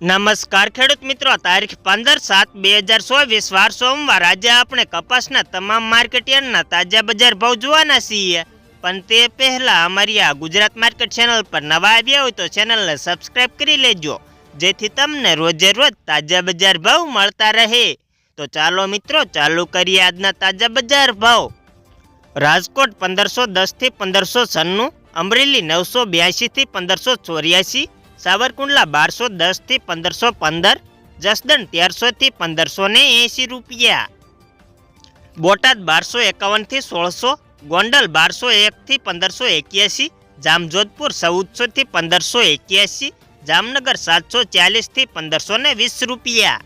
નમસ્કાર ખેડૂત મિત્રો, તારીખ પંદર સાત બે હજાર ચોવીસ, વાર સોમવાર. આજે આપણે કપાસના તમામ માર્કેટ યાર્ડના તાજા બજાર ભાવ જોવાના છીએ. પણ તે પહેલા અમારી આ ગુજરાત માર્કેટ ચેનલ પર નવા આવ્યા હોય તો ચેનલને સબસ્ક્રાઇબ કરી લેજો, જેથી તમને રોજે રોજ તાજા બજાર ભાવ મળતા રહે. તો ચાલો મિત્રો, ચાલુ કરીએ આજના તાજા બજાર ભાવ. રાજકોટ પંદરસો દસથી પંદરસો છન્નું, અમરેલી નવસો બ્યાસીથી પંદરસો ચોર્યાસી સાવરકુંડલા બારસો દસથી પંદરસો પંદર, જસદણ તેરસોથી પંદરસો ને એંસી રૂપિયા. બોટાદ બારસો એકાવનથી સોળસો, ગોંડલ બારસો એકથી પંદરસો એક્યાસી, જામજોધપુર ચૌદસોથી પંદરસો એક્યાસી, જામનગર સાતસો ચાલીસથી પંદરસો ને વીસ રૂપિયા.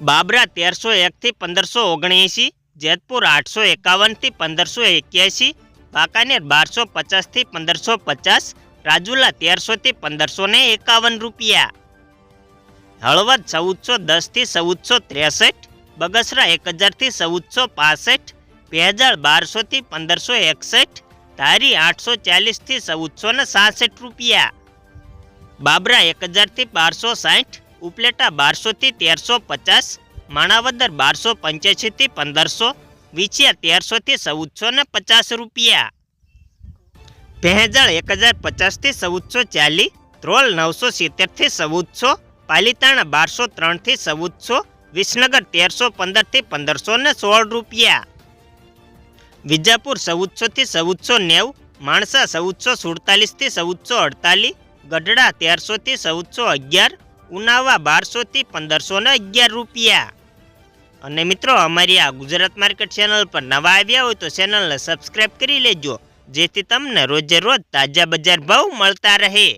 બાબરા તેરસો એકથી પંદરસો ઓગણએંસી જેતપુર આઠસો એકાવનથી પંદરસો એક્યાસી, વાંકાનેર બારસો પચાસથી પંદરસો પચાસ રાજુલા તેરસોથી પંદરસો ને એકાવન રૂપિયા. હળવદ ચૌદસો દસથી ચૌદસો ત્રેસઠ, બગસરા એક હજારથી ચૌદસો પાસઠ ભેજાળ બારસોથી પંદરસો એકસઠ, ધારી આઠસો ચાલીસથી ચૌદસો ને સાસઠ રૂપિયા. બાબરા એક હજારથી બારસો સાઠ, ઉપલેટા બારસોથી તેરસો પચાસ, માણાવદર બારસો પંચ્યાસીથી પંદરસો, વિછિયા તેરસોથી ચૌદસો ને પચાસ રૂપિયા. ભેંજાળ એક હજાર પચાસથી ચૌદસો ચાલીસ, ધ્રોલ નવસો સિત્તેરથી ચૌદસો, પાલીતાણા બારસો ત્રણથી ચૌદસો, વિસનગર તેરસો પંદરથી પંદરસો ને સોળ રૂપિયા. વિજાપુર ચૌદસોથી ચૌદસો નેવું, માણસા ચૌદસો સુડતાલીસથી ચૌદસો અડતાલીસ, ગઢડા તેરસોથી ચૌદસો અગિયાર, ઉનાવા બારસોથી પંદરસો ને અગિયાર રૂપિયા. અને મિત્રો, અમારી આ ગુજરાત માર્કેટ ચેનલ પર નવા આવ્યા હોય તો ચેનલને સબસ્ક્રાઇબ કરી લેજો. જેથી તમને રોજે રોજ તાજા બજાર ભાવ મળતા રહે.